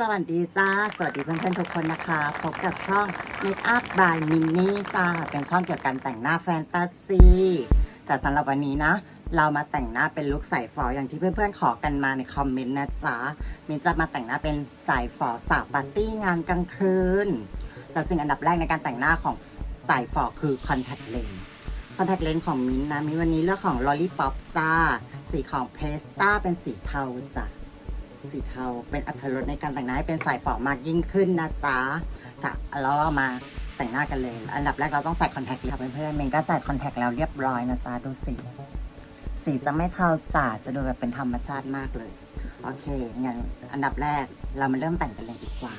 สวัสดีจ้า สวัสดีเพื่อนๆทุกคนนะคะ พบกับช่อง Make Up by Minnie จ้า เป็นช่องเกี่ยวกับการแต่งหน้าแฟนตาซีแต่สำหรับวันนี้นะ เรามาแต่งหน้าเป็นลุคสายฝออย่างที่เพื่อนๆขอกันมาในคอมเมนต์นะจ๊ะมินจะมาแต่งหน้าเป็นสายฝอสาวปาร์ตี้งานกลางคืน แต่สิ่งอันดับแรกในการแต่งหน้าของสายฝอคือคอนแทคเลนส์คอนแทคเลนส์ของมินนะมินวันนี้เลือกของ Lollipop จ้า สีของเพสต้าเป็นสีเทาจ้ะ สีเทา เป็นอัตรสในการแต่งหน้าให้เป็นสายฝอมากยิ่งขึ้นนะจ๊ะค่ะแล้วเรามาแต่งหน้ากันเลย อันดับแรกเราต้องใส่คอนแทคเลนส์ค่ะเพื่อนๆเมนก็ใส่คอนแทคแล้วเรียบร้อยนะจ๊ะดูสีสีจะไม่เทาจ๋าจะดูแบบเป็นธรรมชาติมากเลย โอเคงั้นอันดับแรกเรามาเริ่มแต่งกันเลยดีกว่า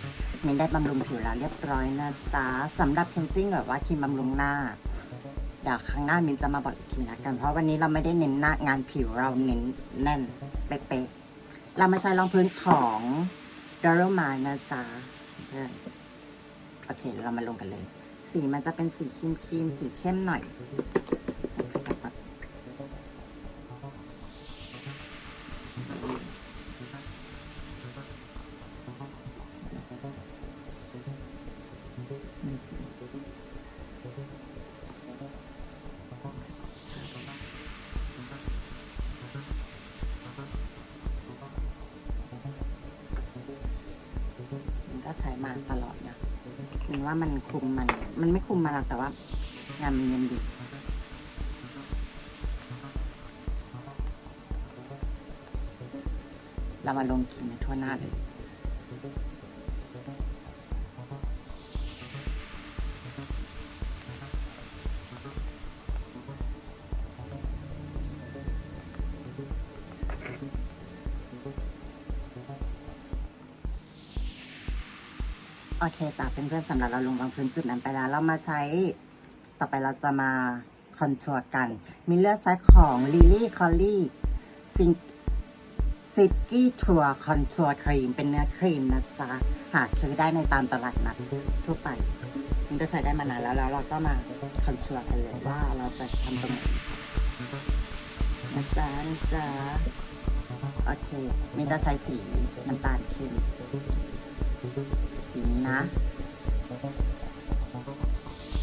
มินได้บำรุงผิวแล้วเรียบร้อยนะจ๊ะสำหรับเพนซิ่งแบบว่าครีมบำรุงหน้าเดี๋ยวครั้งหน้ามินจะมาบอกอีกทีนะกัน เพราะวันนี้เราไม่ได้เน้นหน้างานผิวเราเน้นแน่นเป๊ะ เรามาใช้รองพื้นของ d o r o m a นะจ๊ะโอเค เรามาลงกันเลย สีมันจะเป็นสีครีมครีมๆสีเข้มหน่อยางานมันยังดีเรามาลงครีมในทั่วหน้าเลยโอเคจ้ะเพื่อนๆสำหรับเราลงรองพื้นจุดนั้นไปแล้ว เรามาใช้ ต่อไปเราจะมาคอนทัวร์กัน มีเลือกใช้ของ Lily c o l l y ซิงซิกี้ทัวร์คอนทัวร์ครีมเป็นเนื้อครีมนะจ๊ะ หาซื้อได้ในตามตลาดนัดทั่วไป มันก็ใช้ได้มานานแล้วแล้วเราก็มาคอนทัวร์กันเลยว่าเราจะทำตรงไหนนะจ๊ะนะจ๊ะโอเคมินจะใช้สีน้ำตาลเข้มสีนี้นะ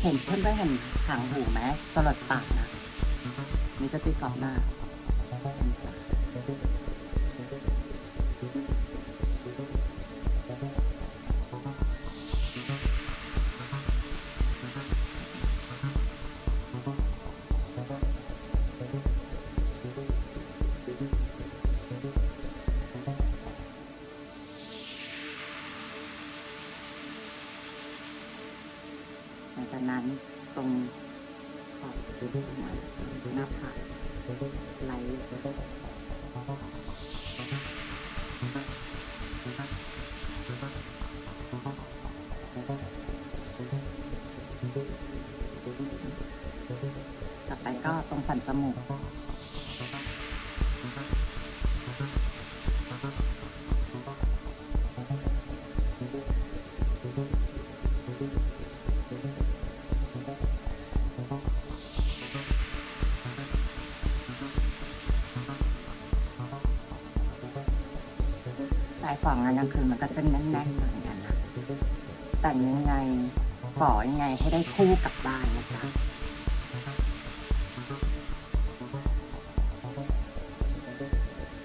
เห็นเพื่อนๆเห็นหางหูไหมสลดปากนะ นี่จะตีกรอบหน้า สันจมูกสายฝองงานกลางคืนมันก็จะแน่นๆเหมือนกันนะแต่ยังไงฝอยังไงให้ได้คู่กลับบ้านนะจ๊ะ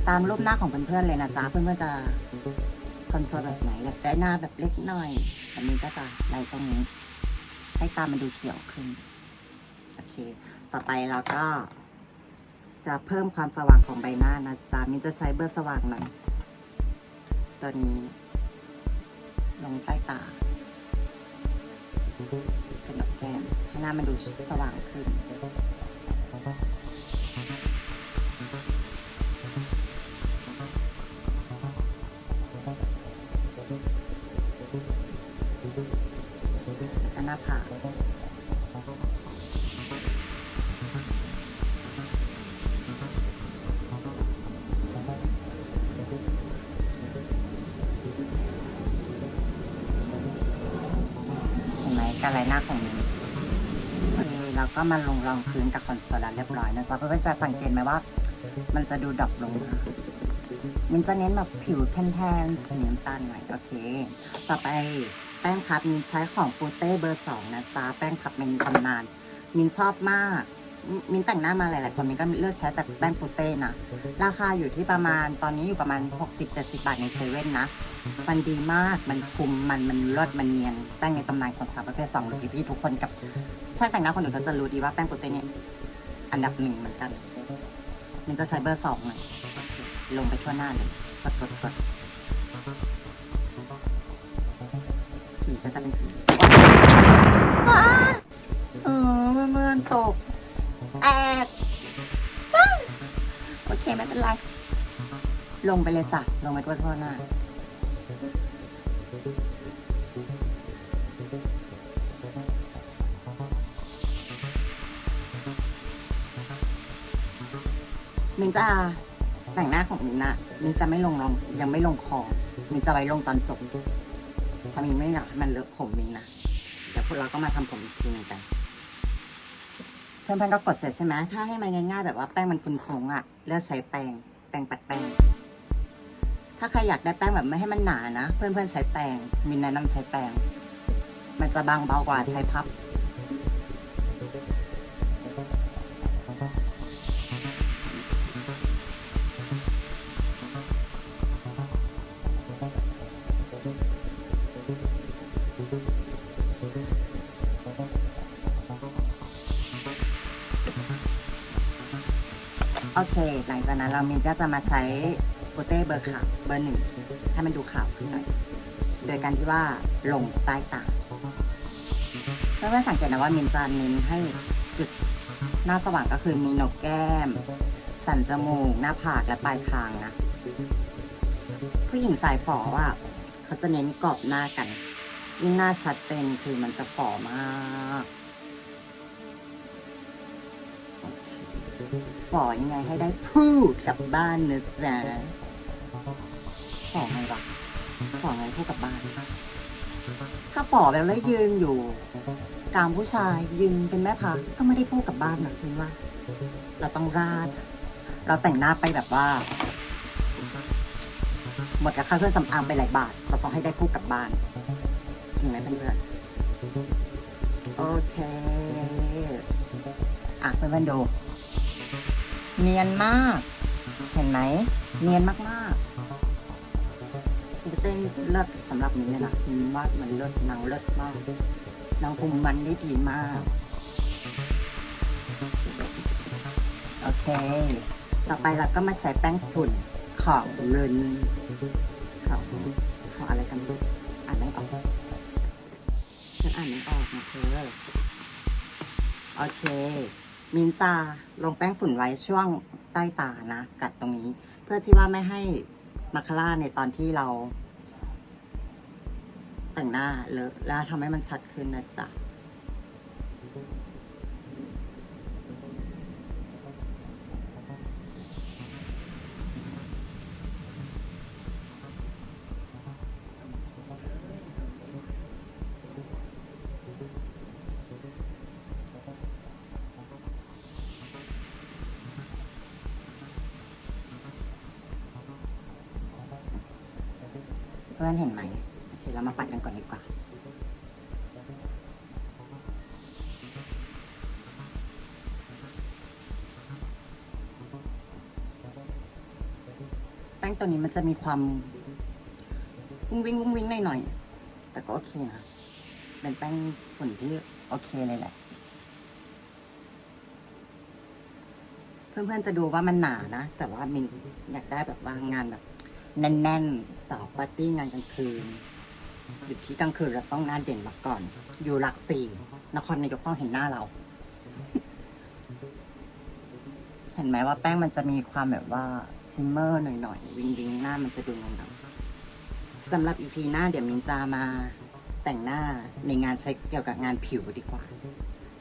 ตามรูปหน้าของเพื่อนๆเลยนะจ๊ะเพื่อนๆจะคอนโทรลแบบไหนอยากได้หน้าแบบเล็กหน่อยแบบนี้ก็จะไล่ตรงนี้ ให้ตามันดูเขียวขึ้นโอเค ต่อไปเราก็ จะเพิ่มความสว่างของใบหน้านะจ๊ะมินจะใช้เบอร์สว่างหน่อยตัวนี้ลงใต้ตาเป็นดอกแก้มให้หน้ามันดูสว่างขึ้น หน้าผากเห็นไหมการไล่หน้าของนี้เออเราก็มาลงรองพื้นกับคอนโซลแล้วเรียบร้อยนะจ๊ะเพื่อนๆจะสังเกตไหมว่า มันจะดูดรอปลงมันจะเน้นแบบผิวแทนๆสีน้ำตาลหน่อยโอเค ต่อไป ป้งพับมินใช้ของปูเต้เบอร์สองนะจ๊ะแป้งพับมินตำนาน มินชอบมาก มินแต่งหน้ามาหลายๆคนมินก็เลือกใช้แต่แป้งปูเต้นะราคาอยู่ที่ประมาณตอนนี้อยู่ประมาณ 60-70 บาทในเซเว่นนะ มันดีมากมันคุมมันมันรสมันเนียนแป้งในตำนานของสาวประเภทสองหรือพี่ทุกคนกับช่างแต่งหน้าคนอื่นก็จะรู้ดีว่าแป้งโปรตีนเนี่ยอันดับหนึ่งเหมือนกันมันจะใช้เบอร์สองเลยลงไปทั่วหน้าเลยกดกดกด สีก็จะเป็นสีว้าเออเมื่อนตกแอกโอเคไม่เป็นไร ลงไปเลยจ้ะ ลงไปทั่วทั่วหน้ามินจะแต่งหน้าของมินนะมินจะไม่ลงรองยังไม่ลงคอมินจะไว้ลงตอนจบ ราะมินไม่อยากให้มันเลอะผมมินนะเดี๋ยวพวกเราก็มาทำผมอีกทีหนึงกันเพื่อนๆก็กดเสร็จใช่ไหมถ้าให้มันง่ายๆแบบว่าแป้งมันฟุ้งๆอะเลือกใช้แป้งแป้งปัดแป้ง ถ้าใครอยากได้แป้งแบบไม่ให้มันหนานะ เพื่อนๆใช้แป้งมินแนะนำใช้แป้ง มันจะบางเบากว่าใช้พับ โอเค หลังจากนั้นเรามินก็จะมาใช้โปเต้เบอร์ขาวเบอร์หนึ่งให้มันดูขาวขึ้นหน่อย โดยการที่ว่าลงใต้ตาเพื่อนๆสังเกตนะว่ามินจะเน้นให้จุดหน้าสว่างก็คือมีหนกแก้ม สันจมูก หน้าผากและปลายคางนะ ผู้หญิงสายฝอว่าเขาจะเน้นกรอบหน้ากันยิ่งหน้าชัดเจนคือมันจะฝอมาก ฝ่อยังไงให้ได้พูดกลับบ้านนะจ๊ะฝ่อไงวะฝ่อไงพูดกลับบ้าน ถ้าฝ่อแบบแล้วยืนอยู่กลางผู้ชายยืนเป็นแม่พักก็ไม่ได้พูดกลับบ้านนะคือว่า เราต้องราด เราแต่งหน้าไปแบบว่า หมดกับค่าเครื่องสำอางไปหลายบาทเราต้องให้ได้พูดกลับบ้านจริงไหมเพื่อนโอเค อะเพื่อนๆดู เนียนมาก เห็นไหม เนียนมากๆคุณเต้นเลิศสำหรับนี้เลยนะว่ามันเลิศนางเลิศมากนางคุมมันได้ดีมาก โอเค ต่อไปเราก็มาใช้แป้งฝุ่นของเรนของของอะไรกันอ่านไม่ออกฉันอ่านไม่ออกนะเธอ โอเค มินจาลงแป้งฝุ่นไว้ช่วงใต้ตานะ กัดตรงนี้ เพื่อที่ว่าไม่ให้มาคาร่าในตอนที่เรา แต่งหน้าเลอะแล้วทำให้มันชัดขึ้นนะจ๊ะ ตัวนี้มันจะมีความวุ้งวิ่งวุ้งวิ่งหน่อยๆแต่ก็โอเคนะเป็นแป้งฝุ่นที่โอเคเลยแหละ เพื่อนๆจะดูว่ามันหนานะ แต่ว่ามินอยากได้แบบว่างานแบบ แน่นๆสาวปาร์ตี้งานกลางคืนอยู่ที่กลางคืนเราต้องหน้าเด่นมาก่อน อยู่หลักสี่นครนายกต้องเห็นหน้าเรา เห็นไหมว่าแป้งมันจะมีความแบบว่าชิมเมอร์หน่อยๆวิงวิงหน้ามันจะดูเงาๆสำหรับอีพีหน้าเดี๋ยวมินจะมาแต่งหน้าในงานเซ็กเกี่ยวกับงานผิวดีกว่า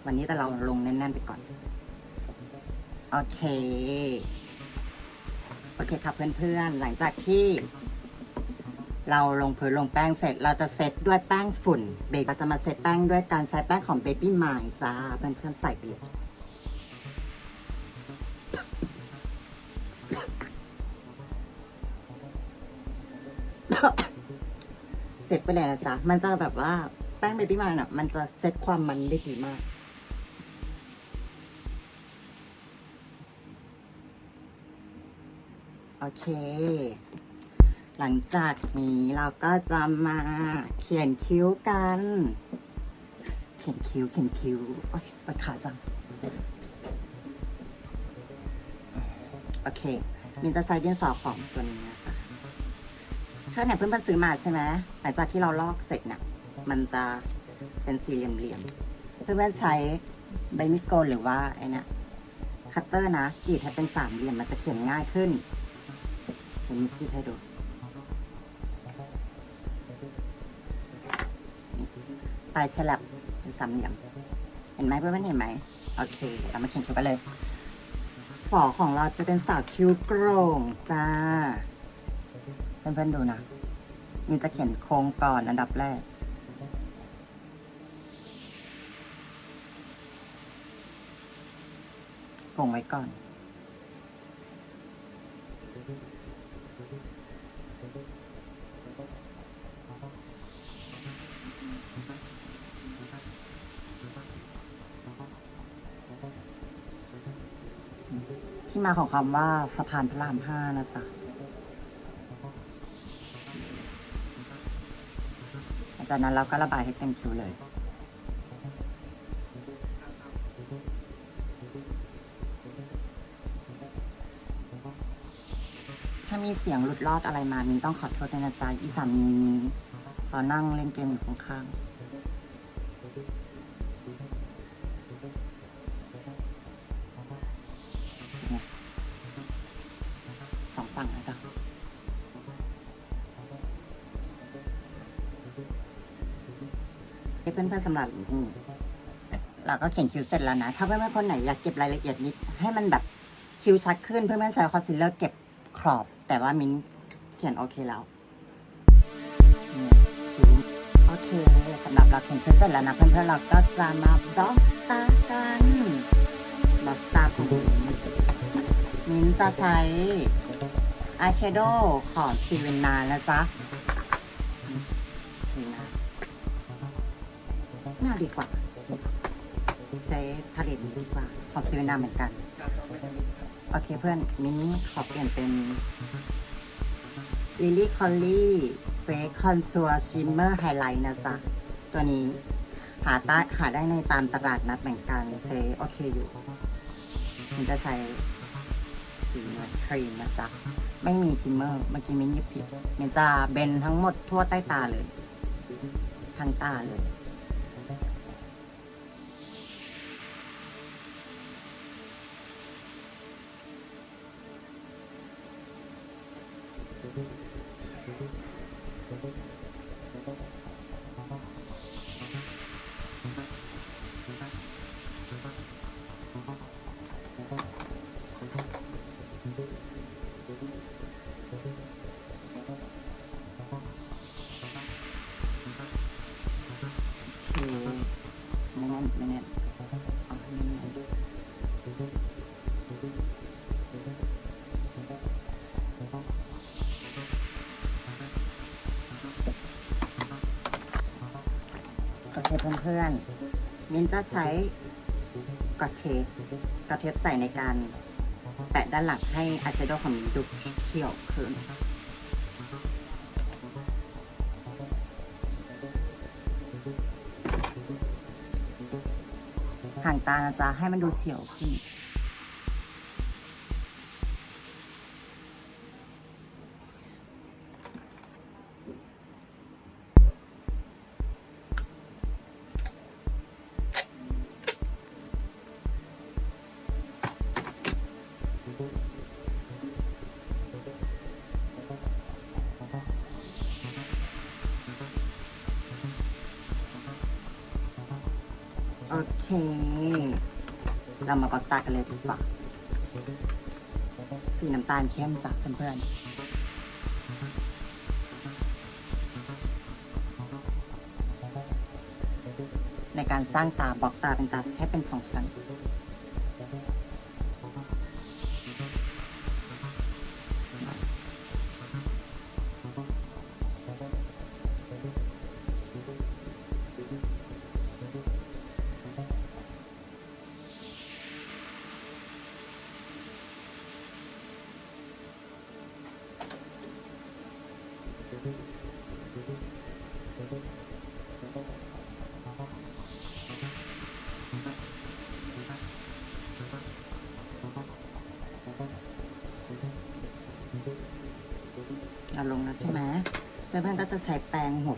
วันนี้แต่เราลงแน่นๆไปก่อน โอเค โอเคครับเพื่อนๆ หลังจากที่ เราลงพื้นลงแป้งเสร็จ เราจะเซตด้วยแป้งฝุ่น เบก็จะมาเซตแป้งด้วยการใช้แป้งของ Baby m i จ้าเพื่อนๆใส่ไปเลย เสร็จไปเลยนะจ๊ะมันจะแบบว่าแป้งเบบี้มันอะ มันจะเซ็ตความมันได้ดีมาก โอเค หลังจากนี้เราก็จะมาเขียนคิ้วกัน เขียนคิ้ว เขียนคิ้วโอ๊ยปวดขาจัง โอเค มินจะใช้ดินสอของตัวนี้นะจ๊ะ ถ้าเนี่ยเพื่อนๆซื้อมาใช่ไหมหลังจากที่เราลอกเสร็จเนี่ยมันจะเป็นสี่เหลี่ยมๆเพื่อนๆใช้ใบมิดโกนหรือว่าไอ้เนี่ยคัตเตอร์นะกรีดให้เป็นสามเหลี่ยมมันจะเขียนง่ายขึ้นเดี๋ยวมินกรีดให้ดูปลายฉลับเป็นสามเหลี่ยม เห็นไหมเพื่อนๆเห็นไหมโอเคเรามาเขียนคิ้วกันเลย ฝอของเราจะเป็นสาวคิ้วโกรงจ้า เพื่อนๆดูนะมินจะเขียนโครงก่อนอันดับแรกโครงไว้ก่อน ที่มาของคำว่าสะพานพระรามห้านะจ๊ะ จากนั้นเราก็ระบายให้เต็มคิ้วเลยถ้ามีเสียงหลุดรอดอะไรมามินต้องขอโทษในะจ๊ะอีสามนิ้วนี้ตอนนั่งเล่นเกมอยู่ข้างๆ ให้เพื่อนๆสำหรับอืมเราก็เขียนคิ้วเสร็จแล้วนะ ถ้าเพื่อนๆคนไหนอยากเก็บรายละเอียดนิด ให้มันแบบคิ้วชัดขึ้นเพื่อนๆใช้คอนซีลเลอร์เก็บขอบ แต่ว่ามิ้นเขียนโอเคแล้วเนี่ยคิ้วโอเคสำหรับเราเขียนคิ้วเสร็จแล้วนะเพื่อนๆเราก็จะมาบล็อกสตาร์กันบล็อกสตาร์ของมิ้นมิ้นจะใช้อายแชโดว์ของซีเวนนานะจ๊ะ ดีกว่า ใช้ผลิตดีกว่า ขอบซื้อนาเหมือนกัน โอเคเพื่อนมิ้นขอเปลี่ยนเป็น Lily Collie Fake Contour Shimmer Highlight นะจ๊ะ ตัวนี้หาตาหาได้ในตามตลาดนัดเหมือนกันใช้โอเคอยู่มันจะใช้สีเนื้อครีมนะจ๊ะ ไม่มีชิมเมอร์เมื่อกี้มิ้นยิบผิดมันจะเบนทั้งหมดทั่วใต้ตาเลย ทั้งตาเลย จะใช้กอดเทปกอดเทปใส่ในการแปะด้านหลังให้อายแชโดว์ของมินดูเขียวขึ้นห่างตานะจ๊ะให้มันดูเฉียวขึ้น เลยดีกว่าสีน้ำตาลเข้มจ้ะเพื่อนๆในการสร้างตาบล็อกตาเป็นตาให้เป็นสองชั้น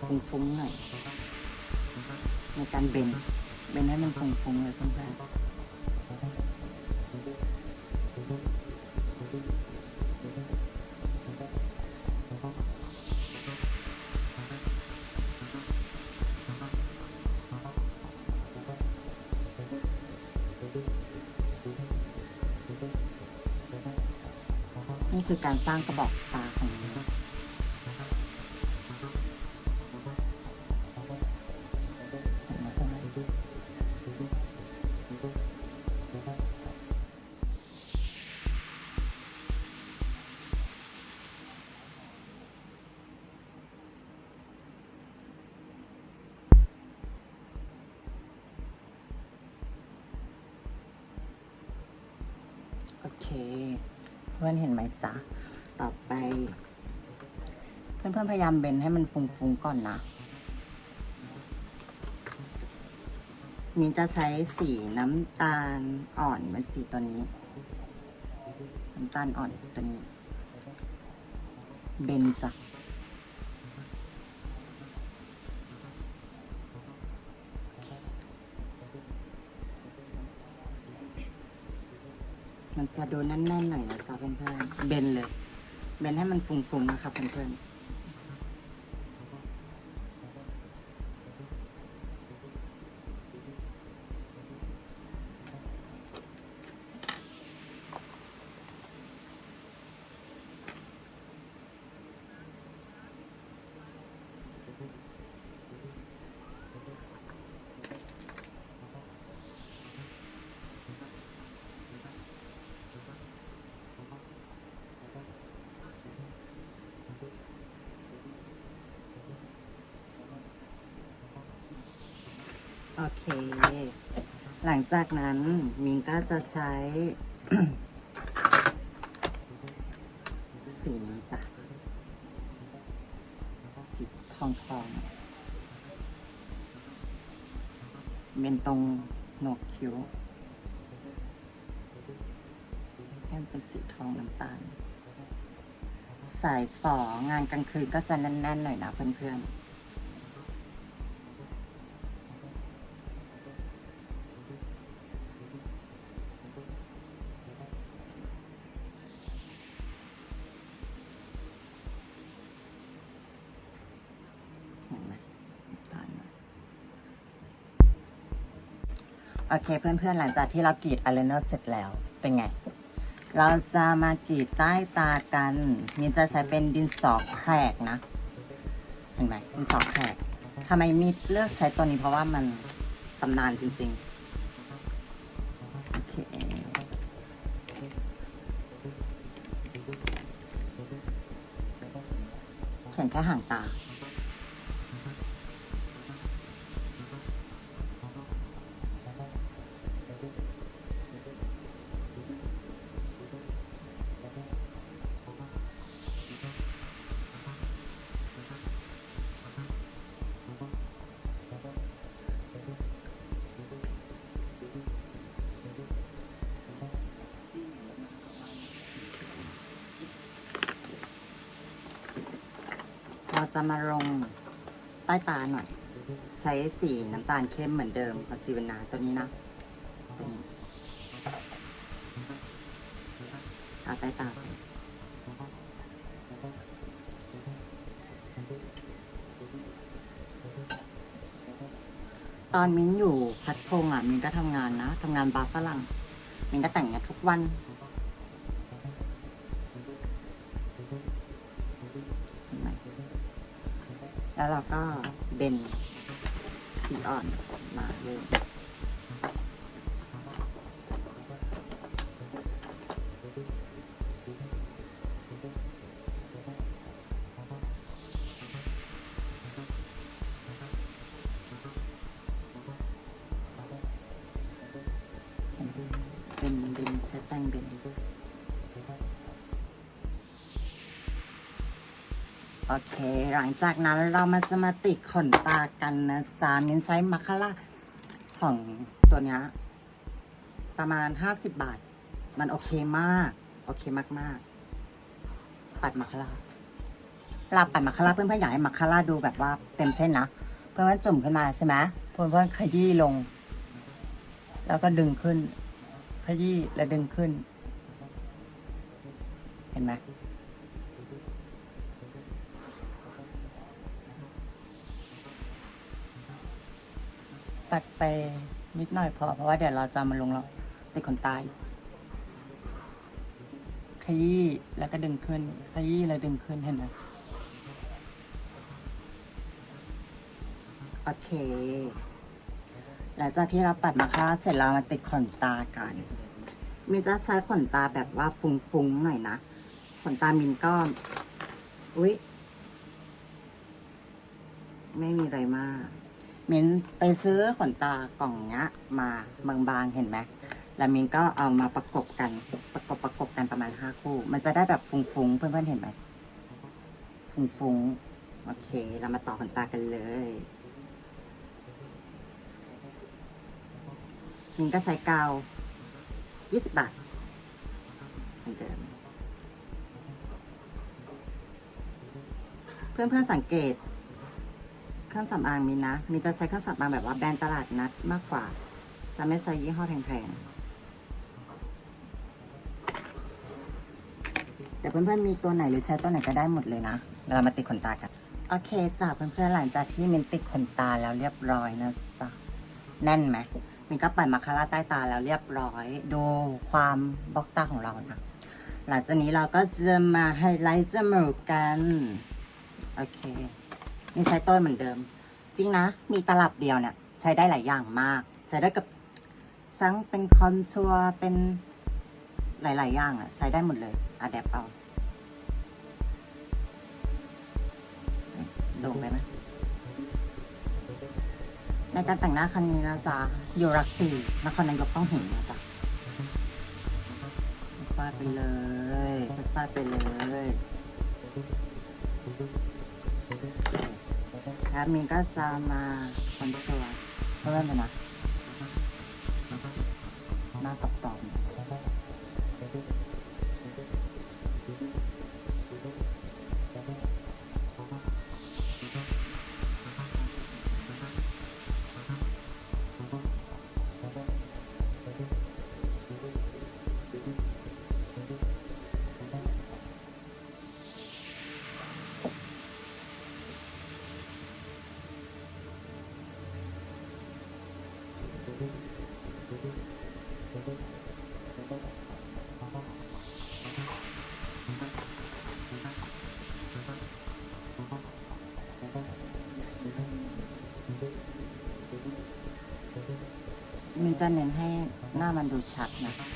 ฟุ้งๆหน่อยในการเบนเบนให้มันฟุ้งๆเลยเพื่อนนี่คือการสร้างกระบอกตาของ พยายามเบนให้มันฟุ้งๆก่อนนะมินจะใช้สีน้ำตาลอ่อนเป็นสีตัวนี้ น้ำตาลอ่อนตัวนี้ เบนจ้ะมันจะดูแน่นๆหน่อยนะจ๊ะเพื่อนๆเบนเลย เบนให้มันฟุ้งๆนะครับเพื่อนๆ โอเค หลังจากนั้นมินก็จะใช้ สีนี้จ้ะสีทองทองเป็นตรงหนกคิ้วให้มันเป็นสีทองน้ำตาล สายฝ่องานกลางคืนก็จะแน่นๆหน่อยนะเพื่อนๆ อเคเพื่อนๆ หลังจากที่เรากรีดอายไลเนอร์เสร็จแล้วเป็นไง เราจะมากรีดใต้ตากันมินจะใช้เป็นดินสอแขกนะ เห็นไหมดินสอแขกทำไมมินเลือกใช้ตัวนี้เพราะว่ามันตำนานจริงๆโอเคเขียนแค่ห่างตา มาลงใต้ตาหน่อย ใช้สีน้ำตาลเข้มเหมือนเดิมกับสีวนาตัวนี้นะตัวนี้ทาใต้ตาตอนมิ้นอยู่พัดพงอะ มิ้นก็ทำงานนะทำงานบาร์ฝรั่ง มิ้นก็แต่งงานทุกวัน แล้วเราก็เบนสีอ่อนมาเลย หลังจากนั้นเรามาจะมาติดขนตากันนะจ๊ะมินไซส์มาคาร่าของตัวเนี้ยประมาณห้าสิบบาท มันโอเคมาก โอเคมากๆปัดมาคาร่าเวลาปั่นมาคาร่าเพื่อนๆอยากให้มาคาร่าดูแบบว่าเต็มเส้นนะเพื่อนๆจุ่มขึ้นมาใช่ไหมเพื่อนๆขยี้ลง แล้วก็ดึงขึ้น ขยี้แล้วดึงขึ้น เห็นไหม ปัดไปนิดหน่อยพอเพราะว่าเดี๋ยวเราจะมาลงเราติดขนตาอีกขยี้แล้วก็ดึงขึ้น ขยี้แล้วดึงขึ้นเห็นไหมโอเค หลังจากที่เราปัดมาค่าเสร็จแล้วมาติดขนตากันมินจะใช้ขนตาแบบว่าฟุ้งๆหน่อยนะ ขนตามินก็อุ๊ย ไม่มีอะไรมาก มินไปซื้อขนตากล่องเนี้ยมาบางๆเห็นไหมแล้วมินก็เอามาประกบกัน ประกบประกบกันประมาณห้าคู่ มันจะได้แบบฟุ้งๆเพื่อนๆเห็นไหมฟุ้งๆโอเค เรามาต่อขนตากันเลยมินก็ใช้กาวยี่สิบบาทเหมือนเดิมเพื่อนๆสังเกต รื่องสำอางมินนะมินจะใช้เครื่องสำอางแบบว่าแบรนด์ตลาดนัดมากกว่า จะไม่ใช้ยี่ห้อแพงๆ แต่เพื่อนๆมีตัวไหนหรือใช้ตัวไหนก็ได้หมดเลยนะ เรามาติดขนตากัน โอเคจ้ะเพื่อนๆหลังจากที่มินติดขนตาแล้วเรียบร้อยนะจ๊ะแน่นไหมมินก็ปั่นมาคาร่าใต้ตาแล้วเรียบร้อย ดูความบล็อกตาของเรานะหลังจากนี้เราก็จะมาไฮไลท์จมูกกัน โอเค นี่ใช้ต้นเหมือนเดิม จริงนะ มีตลับเดียวเนี่ย ใช้ได้หลายอย่างมาก ใช้ได้กับซังเป็นคอนทัวร์เป็นหลาย ๆ อย่างอะใช้ได้หมดเลยอะแดปเอาโด่งไปไหมในการแต่งหน้าครั้งนี้นะจ๊ะอยู่รักสี่นครนายกต้องเห็นนะจ๊ะฟาดไปเลยฟาดไปเลย ครับมีก็จะมาคอนทัวร์เพิ่มไปนะมาตอบตอบ จะเน้นให้หน้ามันดูชัดนะคะ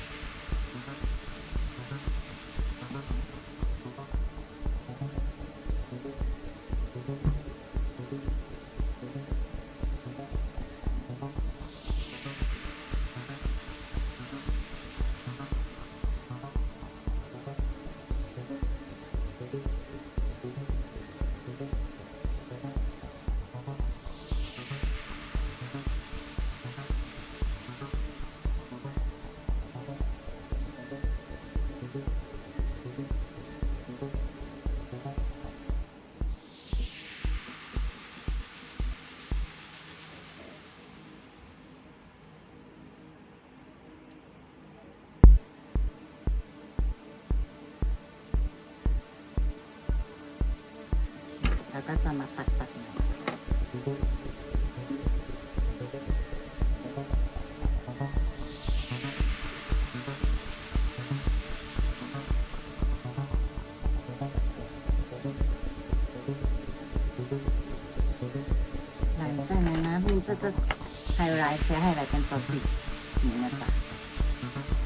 ก็มาตัดตัดหน่อยหลังจากนั้นนะมินจะจะไฮไลท์ใช้ไฮไลท์เป็นตัวสีนี้นะจ๊ะ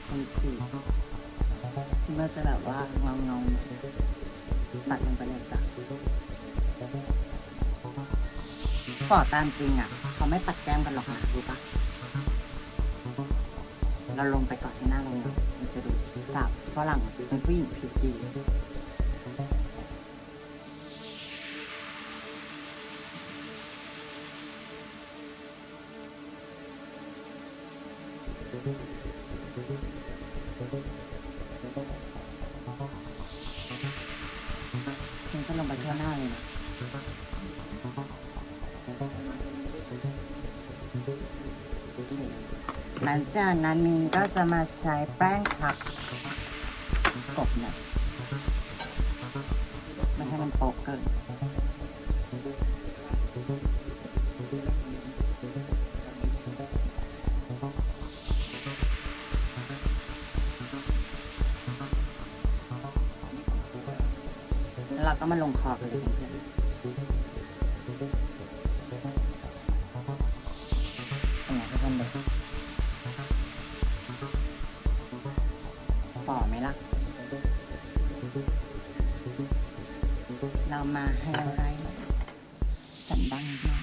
เป็นสีชิมเมอร์จะแบบว่าเงาเงาตัดลงไปเลยจ้ะ ปอดตามจริงอะ เขาไม่ตัดแก้มกันหรอกนะรู้ปะเราลงไปก่อนที่หน้าลงเลยมันจะดูสาวฝรั่งเป็นผู้หญิงผิวดี จากนั้นมินก็จะมาใช้แป้งพับกบหน่อยไม่ให้มันโปกเกินแล้วเราก็มาลงคอกันเลยเพื่อน ต่อไหมล่ะ เรามาให้อะไรสันดังด้วย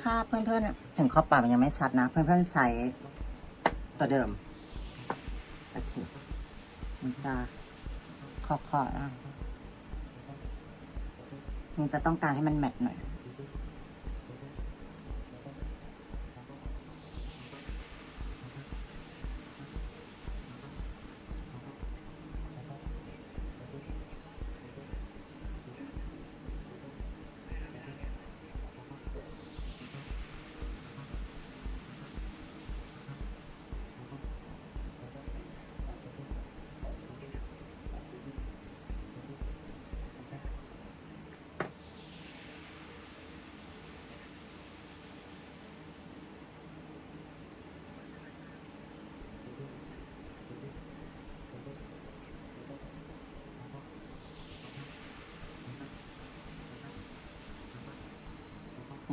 ถ้าเพื่อนๆเห็นข้อปากมันยังไม่ชัดนะ เพื่อนๆใส่ตัวเดิม จะขอบขอนะมันจะต้องการให้มันแมทหน่อย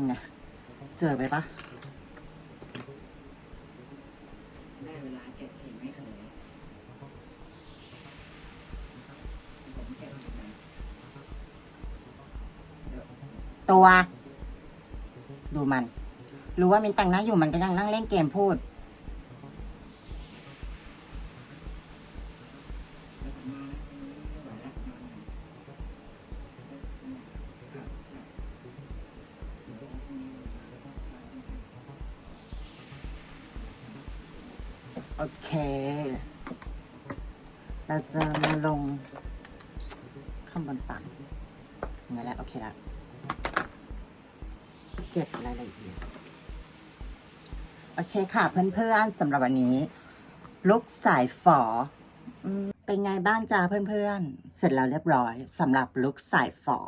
ไงเจอไปปะตัว ดูมัน รู้ว่ามินแต่งหน้าอยู่มันก็ยังนั่งเล่นเกมพูด ค่ะเพื่อนๆสำหรับวันนี้ ลุกสายฝออืมเป็นไงบ้างจ้าเพื่อนๆ เสร็จแล้วเรียบร้อยสำหรับลุกสายฝอ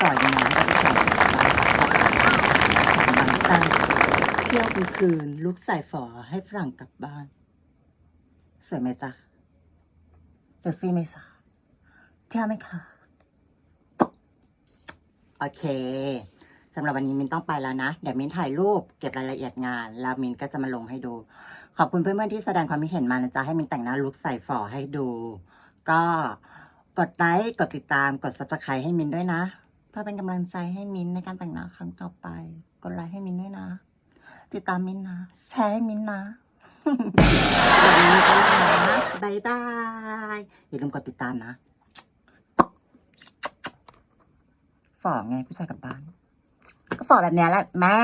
ฝอยังไงให้ท่านผู้ชมบางตั้งเที่ยวกลางคืน ลุกสายฝอให้ฝรั่งกลับบ้าน สวยไหมจ๊ะเซ็กซี่ไหมจ๊ะเที่ยวไหมคะ โอเค สำหรับวันนี้มินต้องไปแล้วนะ เดี๋ยวมินถ่ายรูปเก็บรายละเอียดงาน แล้วมินก็จะมาลงให้ดู ขอบคุณเพื่อนๆที่แสดงความคิดเห็นมานะจ๊ะให้มินแต่งหน้าลุคใส่ฝอให้ดู ก็กดไลค์กดติดตามกด subscribe ให้มินด้วยนะ เพื่อเป็นกำลังใจให้มินในการแต่งหน้าครั้งต่อไป กดไลค์ให้มินด้วยนะ ติดตามมินนะแชร์ให้มินนะวันนี้ก็แล้วนะบายบายอย่าลืมกดติดตามนะ ฝอไงผู้ชายกลับบ้าน ก็สอนแบบนี้แหละแม่